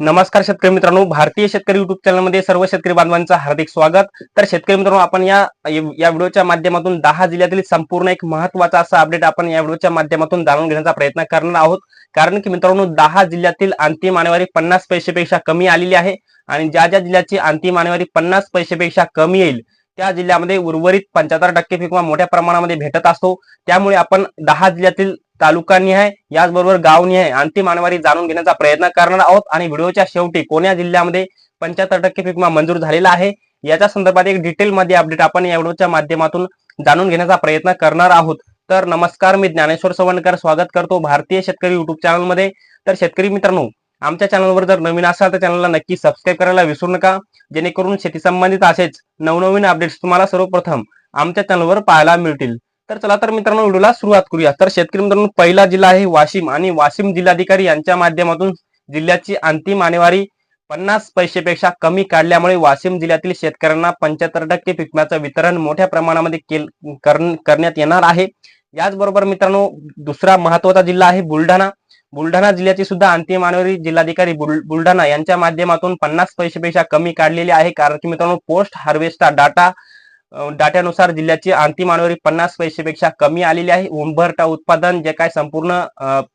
नमस्कार शेतकरी मित्रांनो भारतीय शेतकरी युट्यूब चॅनलमध्ये सर्व शेतकरी बांधवांचं हार्दिक स्वागत. तर शेतकरी मित्रांनो आपण या या व्हिडिओच्या माध्यमातून दहा जिल्ह्यातील संपूर्ण एक महत्त्वाचा असा अपडेट आपण या व्हिडिओच्या माध्यमातून जाणून घेण्याचा प्रयत्न करणार आहोत. कारण की मित्रांनो दहा जिल्ह्यातील अंतिम आणेवारी पन्नास पैसेपेक्षा कमी आलेली आहे आणि ज्या ज्या जिल्ह्याची अंतिम आणेवारी पन्नास पैसेपेक्षा कमी येईल त्या जिल्ह्यामध्ये उर्वरित पंच्याहत्तर टक्के पीक मोठ्या प्रमाणामध्ये भेटत असतो. त्यामुळे आपण दहा जिल्ह्यातील तालुकानिहाय याचबरोबर गावनिहाय अंतिम आणवारी जाणून घेण्याचा प्रयत्न करणार आहोत. आणि व्हिडिओच्या शेवटी कोण्या जिल्ह्यामध्ये पंच्याहत्तर टक्के पीक विमा मंजूर झालेला आहे. याच्या संदर्भात एक डिटेलमध्ये अपडेट आपण या व्हिडिओच्या माध्यमातून जाणून घेण्याचा प्रयत्न करणार आहोत. तर नमस्कार मी ज्ञानेश्वर सवणकर. स्वागत करतो भारतीय शेतकरी युट्यूब चॅनलमध्ये तर शेतकरी मित्रांनो आमच्या चॅनलवर जर नवीन असाल तर चॅनलला नक्की सबस्क्राईब करायला विसरू नका. जेणेकरून शेती संबंधित असेच नवनवीन अपडेट्स तुम्हाला सर्वप्रथम आमच्या चॅनलवर पाहायला मिळतील. तर चला तर मित्रांनो व्हिडिओला सुरुवात करूया. तर शेतकरी मित्रांनो पहिला जिल्हा आहे वाशिम आणि वाशिम जिल्हाधिकारी यांच्या माध्यमातून जिल्ह्याची अंतिम आणेवारी पन्नास पैसेपेक्षा कमी काढल्यामुळे वाशिम जिल्ह्यातील शेतकऱ्यांना पंच्याहत्तर टक्के पिकम्याचं वितरण मोठ्या प्रमाणामध्ये करण्यात येणार आहे. याचबरोबर मित्रांनो दुसरा महत्त्वाचा जिल्हा आहे बुलढाणा. बुलढाणा जिल्ह्याची सुद्धा अंतिम आणेवारी जिल्हाधिकारी बुलढाणा यांच्या माध्यमातून पन्नास पैसेपेक्षा कमी काढलेली आहे. कारण की मित्रांनो पोस्ट हार्वेस्टचा डाटा डाट्यानुसार जिल्ह्याची अंतिम आणेवारी पन्नास पैसेपेक्षा कमी आलेली आहे. उंबरटा उत्पादन जे काही संपूर्ण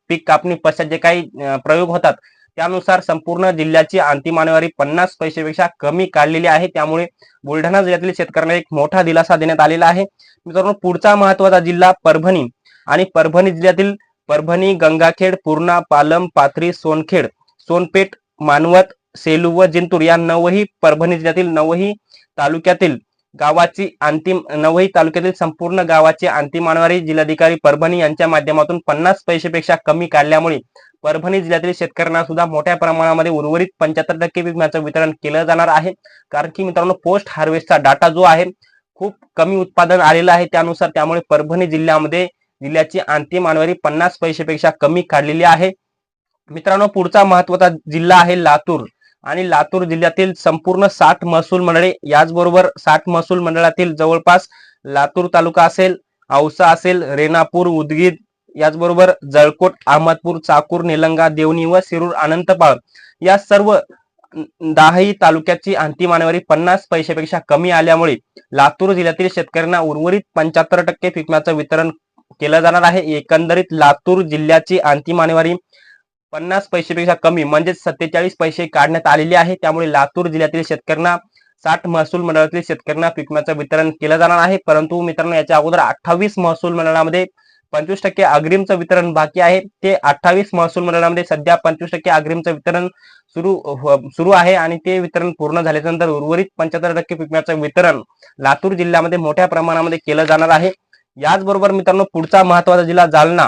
पीक कापणी पश्चात जे काही प्रयोग होतात त्यानुसार संपूर्ण जिल्ह्याची अंतिम आणेवारी पन्नास पैसेपेक्षा कमी काढलेली आहे. त्यामुळे बुलढाणा जिल्ह्यातील शेतकऱ्यांना एक मोठा दिलासा देण्यात आलेला आहे. मित्रांनो पुढचा महत्त्वाचा जिल्हा परभणी आणि परभणी जिल्ह्यातील परभणी गंगाखेड पूर्णा पालम पाथरी सोनखेड सोनपेठ मानवत सेलू व जिंतूर या नवही परभणी जिल्ह्यातील नवही तालुक्यातील गावाची अंतिम नवही तालुक्यातील संपूर्ण गावाची अंतिम आणवारी जिल्हाधिकारी परभणी यांच्या माध्यमातून पन्नास पैसेपेक्षा कमी काढल्यामुळे परभणी जिल्ह्यातील शेतकऱ्यांना सुद्धा मोठ्या प्रमाणामध्ये उर्वरित पंच्याहत्तर टक्के विम्याचं वितरण केलं जाणार आहे. कारण की मित्रांनो पोस्ट हार्वेस्टचा डाटा जो आहे खूप कमी उत्पादन आलेलं आहे त्यानुसार त्यामुळे परभणी जिल्ह्यामध्ये जिल्ह्याची अंतिम आणवारी पन्नास पैसेपेक्षा कमी काढलेली आहे. मित्रांनो पुढचा महत्त्वाचा जिल्हा आहे लातूर. आणि लातूर जिल्ह्यातील संपूर्ण साठ महसूल मंडळे याचबरोबर साठ महसूल मंडळातील जवळपास लातूर तालुका असेल औसा असेल रेणापूर उदगीर याचबरोबर जळकोट अहमदपूर चाकूर निलंगा देवणी व शिरूर अनंतपाळ या सर्व दहाही तालुक्याची अंतिम आणेवारी पन्नास पैशापेक्षा कमी आल्यामुळे लातूर जिल्ह्यातील शेतकऱ्यांना उर्वरित पंच्याहत्तर टक्के पिकण्याचं वितरण केलं जाणार आहे. एकंदरीत लातूर जिल्ह्याची अंतिम आणेवारी पन्नास पैसेपेक्षा कमी म्हणजेच सत्तेचाळीस पैसे काढण्यात आलेले आहे. त्यामुळे लातूर जिल्ह्यातील शेतकऱ्यांना साठ महसूल मंडळातील शेतकऱ्यांना पिकम्याचं वितरण केलं जाणार आहे. परंतु मित्रांनो याच्या अगोदर अठ्ठावीस महसूल मंडळामध्ये पंचवीस टक्के अग्रिमचं वितरण बाकी आहे. ते अठ्ठावीस महसूल मंडळामध्ये सध्या पंचवीस टक्के अग्रिमचं वितरण सुरू हो, सुरू आहे आणि ते वितरण पूर्ण झाल्यानंतर उर्वरित पंच्याहत्तर टक्के पिकम्याचं वितरण लातूर जिल्ह्यामध्ये मोठ्या प्रमाणामध्ये केलं जाणार आहे. याचबरोबर मित्रांनो पुढचा महत्त्वाचा जिल्हा जालना.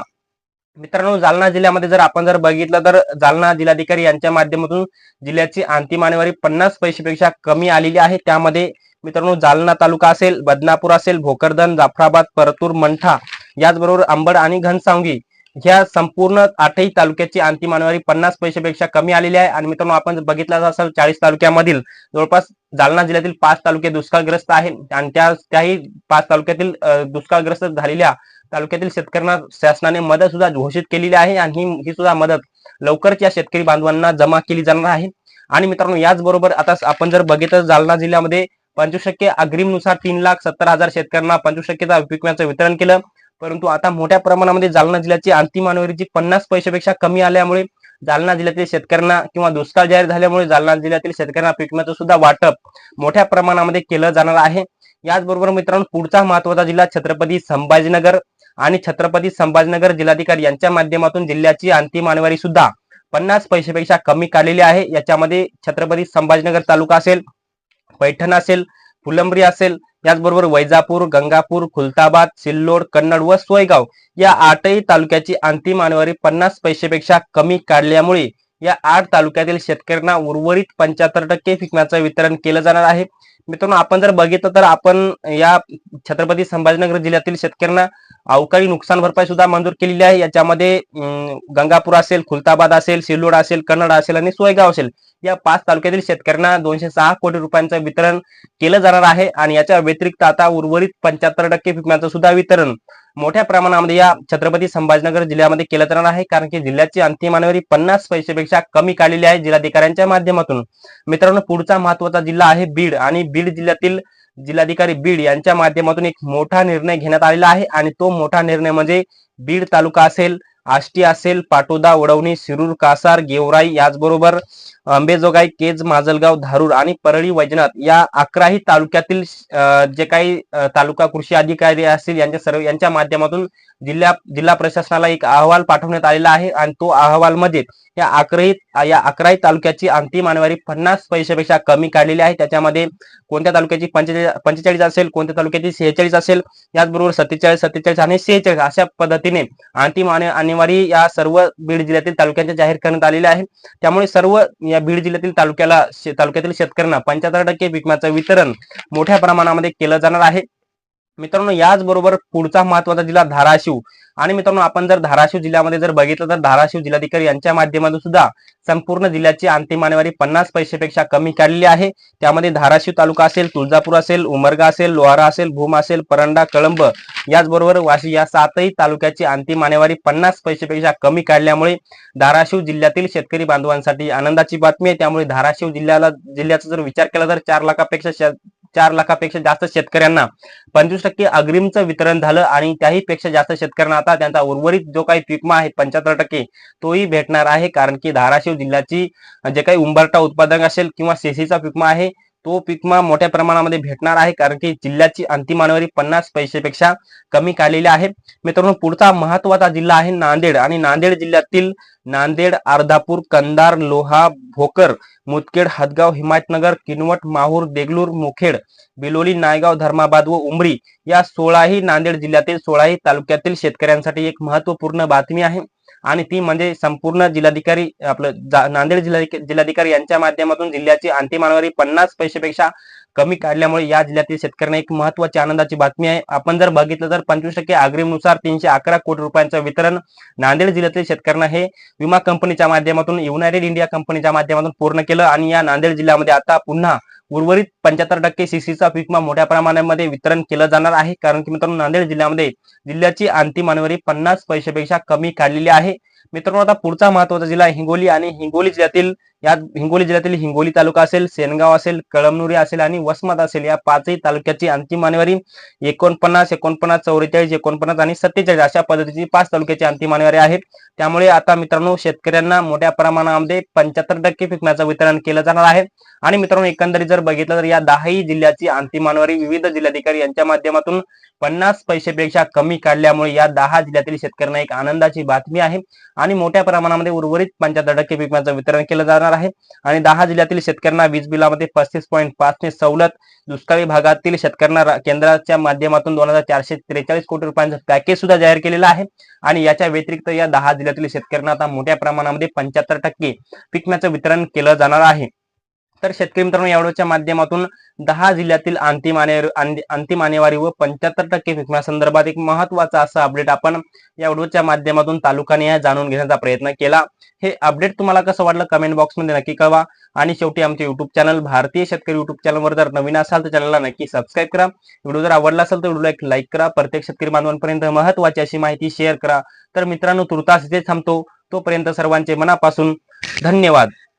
मित्रांनो जालना जिल्ह्यामध्ये जर आपण जर बघितलं तर जालना जिल्हाधिकारी यांच्या माध्यमातून जिल्ह्याची अंतिम आणेवारी पन्नास पैशेपेक्षा कमी आलेली आहे. त्यामध्ये मित्रांनो जालना तालुका असेल बदनापूर असेल भोकरदन जाफराबाद परतूर मंठा याचबरोबर अंबड आणि घनसावंगी ह्या संपूर्ण आठही तालुक्याची अंतिम आणेवारी पन्नास पैशेपेक्षा कमी आलेली आहे. आणि मित्रांनो आपण बघितलं असेल चाळीस तालुक्यामधील जवळपास जालना जिल्ह्यातील पाच तालुके दुष्काळग्रस्त आहेत. आणि त्या त्याही पाच तालुक्यातील दुष्काळग्रस्त झालेल्या तालुक्यातील शेतकऱ्यांना शासनाने मदत सुद्धा घोषित केलेली आहे आणि ही सुद्धा मदत लवकरच या शेतकरी बांधवांना जमा केली जाणार आहे. आणि मित्रांनो याचबरोबर आता आपण जर बघितलं जालना जिल्ह्यामध्ये पंचवीस टक्के अग्रिमनुसार तीन लाख सत्तर हजार शेतकऱ्यांना पंचवीस टक्केचा विकम्याचं वितरण केलं. परंतु आता मोठ्या प्रमाणामध्ये जालना जिल्ह्याची अंतिम आणवरीची पन्नास पैशापेक्षा कमी आल्यामुळे जालना जिल्ह्यातील शेतकऱ्यांना किंवा दुष्काळ जाहीर झाल्यामुळे जालना जिल्ह्यातील शेतकऱ्यांना पिकम्याचं सुद्धा वाटप मोठ्या प्रमाणामध्ये केलं जाणार आहे. याचबरोबर मित्रांनो पुढचा महत्त्वाचा जिल्हा छत्रपती संभाजीनगर. आणि छत्रपती संभाजीनगर जिल्हाधिकारी यांच्या माध्यमातून जिल्ह्याची अंतिम आणेवारी सुद्धा पन्नास पैशापेक्षा कमी काढलेली आहे. याच्यामध्ये छत्रपती संभाजीनगर तालुका असेल पैठण असेल फुलंब्री असेल याचबरोबर वैजापूर गंगापूर खुलताबाद सिल्लोड कन्नड व सोयगाव या आठही तालुक्याची अंतिम आणेवारी पन्नास पैशापेक्षा कमी काढल्यामुळे या आठ तालुक्यातील शेतकऱ्यांना उर्वरित पंच्याहत्तर टक्के पिकण्याचं वितरण केलं जाणार आहे. मित्रांनो आपण जर बघितलं तर आपण या छत्रपती संभाजीनगर जिल्ह्यातील शेतकऱ्यांना अवकाळी नुकसान भरपाई सुद्धा मंजूर केलेली आहे. याच्यामध्ये गंगापूर असेल खुलताबाद असेल सिल्लोड असेल कन्नड असेल आणि सोयगाव असेल या पाच तालुक्यातील शेतकऱ्यांना दोनशे सहा कोटी रुपयांचं वितरण केलं जाणार आहे. आणि याच्या व्यतिरिक्त आता उर्वरित पंच्याहत्तर टक्के पिकण्याचं सुद्धा वितरण मोठ्या प्रमाणामध्ये या छत्रपती संभाजीनगर जिल्ह्यामध्ये केलं जाणार आहे. कारण की जिल्ह्याची अंतिम मानवरी पन्नास पैशापेक्षा कमी काढलेली आहे जिल्हाधिकाऱ्यांच्या माध्यमातून. मित्रांनो पुढचा महत्त्वाचा जिल्हा आहे बीड. आणि बीड जिल्ह्यातील जिल्हाधिकारी बीड यांच्या माध्यमातून एक मोठा निर्णय घेण्यात आलेला आहे. आणि तो मोठा निर्णय म्हणजे बीड तालुका असेल आष्टी असेल पाटोदा वडवणी शिरूर कासार गेवराई याचबरोबर अंबेजोगाई केज माजलगाव धारूर आणि परळी वैजनाथ या अकराही तालुक्यातील जे काही तालुका कृषी अधिकारी असतील यांच्या सर्व यांच्या माध्यमातून जिल्हा जिल्हा प्रशासनाला एक अहवाल पाठवण्यात आलेला आहे आणि तो अहवाल मध्ये या अकराही या अकराही तालुक्याची अंतिम आणवारी पन्नास पैशापेक्षा कमी काढलेली आहे. त्याच्यामध्ये कोणत्या तालुक्याची पंचेचाळीस पंचेचाळीस असेल कोणत्या तालुक्याची सेहेचाळीस असेल याचबरोबर सत्तेचाळीस सत्तेचाळीस आणि सेहेचाळीस अशा पद्धतीने अंतिम आणेवारी या सर्व बीड जिल्ह्यातील तालुक्यांच्या जाहीर करण्यात आलेल्या आहे. त्यामुळे सर्व या बीड जिल्ह्यातील तालुक्याला तालुक्यातील शेतकऱ्यांना पंच्याहत्तर टक्के विकमाचं वितरण मोठ्या प्रमाणामध्ये केलं जाणार आहे. मित्रांनो याचबरोबर पुढचा महत्त्वाचा जिल्हा धाराशिव. आणि मित्रांनो आपण जर धाराशिव जिल्ह्यामध्ये जर बघितलं तर धाराशिव जिल्हाधिकारी यांच्या माध्यमातून सुद्धा संपूर्ण जिल्ह्याची अंतिम आणेवारी पन्नास पैसेपेक्षा कमी काढलेली आहे. त्यामध्ये धाराशिव तालुका असेल तुळजापूर असेल उमरगा असेल लोहारा असेल भूम असेल परंडा कळंब याचबरोबर वाशी या सातही तालुक्याची अंतिम आणेवारी पन्नास पैसेपेक्षा कमी काढल्यामुळे धाराशिव जिल्ह्यातील शेतकरी बांधवांसाठी आनंदाची बातमी आहे. त्यामुळे धाराशिव जिल्ह्याला जिल्ह्याचा जर विचार केला तर चार लाखापेक्षा चार लाखापेक्षा जास्त शेतकऱ्यांना. पंचवीस टक्के अग्रिमचं वितरण झालं आणि त्याही पेक्षा जास्त शेतकऱ्यांना आता त्यांचा उर्वरित जो काही पिकमा आहे पंच्याहत्तर टक्के तोही भेटणार आहे. कारण की धाराशिव जिल्ह्याची जे काही उंबरटा उत्पादक असेल किंवा सेसीचा पिकमा आहे तो पिकमा मोठ्या प्रमाणामध्ये भेटणार आहे. कारण की जिल्ह्याची अंतिम आणेवारी पन्नास पैशापेक्षा कमी काढलेली आहे. मित्रांनो पुढचा महत्त्वाचा जिल्हा आहे नांदेड. आणि नांदेड जिल्ह्यातील नांदेड अर्धापूर कंदार लोहा भोकर मुदखेड हदगाव हिमायतनगर किनवट माहूर देगलूर मुखेड बिलोली नायगाव धर्माबाद व उमरी या सोळाही नांदेड जिल्ह्यातील सोळाही तालुक्यातील शेतकऱ्यांसाठी एक महत्त्वपूर्ण बातमी आहे. आणि ती म्हणजे संपूर्ण जिल्हाधिकारी आपलं नांदेड जिल्हा जिल्हाधिकारी यांच्या माध्यमातून जिल्ह्याची अंतिम आणवारी पन्नास पैशापेक्षा कमी काढल्यामुळे या जिल्ह्यातील शेतकऱ्यांना एक महत्वाची आनंदाची बातमी आहे. आपण जर बघितलं तर पंचवीस टक्के आग्रीनुसार तीनशे अकरा कोटी रुपयांचं वितरण नांदेड जिल्ह्यातील शेतकऱ्यांना हे विमा कंपनीच्या माध्यमातून युनायटेड इंडिया कंपनीच्या माध्यमातून पूर्ण केलं आणि या नांदेड जिल्ह्यामध्ये आता पुन्हा उर्वरित पंच्याहत्तर टक्के सीसीचा विमा मोठ्या प्रमाणामध्ये वितरण केलं जाणार आहे. कारण की मित्रांनो नांदेड जिल्ह्यामध्ये जिल्ह्याची अंतिम मानवरी पन्नास पैशापेक्षा कमी काढलेली आहे. मित्रांनो आता पुढचा महत्त्वाचा जिल्हा हिंगोली आणि हिंगोली जिल्ह्यातील यात हिंगोली जिल्ह्यातील हिंगोली तालुका असेल सेनगाव असेल कळमनुरी असेल आणि वसमत असेल. या पाचही तालुक्याची अंतिम आणेवारी एकोणपन्नास एकोणपन्नास चौवेचाळीस एकोणपन्नास आणि सत्तेचाळीस अशा पद्धतीची पाच तालुक्याची अंतिम आणेवारी आहेत. त्यामुळे आता मित्रांनो शेतकऱ्यांना मोठ्या प्रमाणामध्ये पंच्याहत्तर टक्के पिकण्याचं वितरण केलं जाणार आहे. आणि मित्रांनो एकंदरीत जर बघितलं तर या दहाही जिल्ह्याची अंतिम आणेवारी विविध जिल्हाधिकारी यांच्या माध्यमातून पन्नास पैशापेक्षा कमी काढल्यामुळे या दहा जिल्ह्यातील शेतकऱ्यांना एक आनंदाची बातमी आहे. आणि मोठ्या प्रमाणामध्ये उर्वरित पंच्याहत्तर टक्के पिकण्याचं वितरण केलं जाणार आहे. आणि दहा जिल्ह्यातील शेतकऱ्यांना वीज बिलामध्ये पस्तीस पॉईंट पाच ने सवलत दुष्काळी भागातील शेतकऱ्यांना केंद्राच्या माध्यमातून दोन हजार चारशे त्रेचाळीस कोटी रुपयांचं पॅकेज सुद्धा जाहीर केलेलं आहे. आणि याच्या व्यतिरिक्त या दहा जिल्ह्यातील शेतकऱ्यांना आता मोठ्या प्रमाणामध्ये पंच्याहत्तर टक्के पिकम्याचं वितरण केलं जाणार आहे. तर शेतकरी मित्रांनो यावेळच्या माध्यमातून दहा जिल्ह्यातील अंतिम आणे अंतिम आणेवारी व पंच्याहत्तर टक्के विकण्यासंदर्भात एक महत्त्वाचा असं अपडेट आपण या व्हिडिओच्या माध्यमातून तालुकाने जाणून घेण्याचा प्रयत्न केला. हे अपडेट तुम्हाला कसं वाटलं कमेंट बॉक्समध्ये नक्की कळवा. आणि शेवटी आमचे युट्यूब चॅनल भारतीय शेतकरी युट्यूब चॅनलवर जर नवीन असाल तर चॅनलला नक्की सबस्क्राईब करा. व्हिडिओ जर आवडला असेल तर व्हिडिओला एक लाईक करा. प्रत्येक शेतकरी बांधवांपर्यंत महत्वाची अशी माहिती शेअर करा. तर मित्रांनो तुर्तास इथे थांबतो. तोपर्यंत सर्वांचे मनापासून धन्यवाद.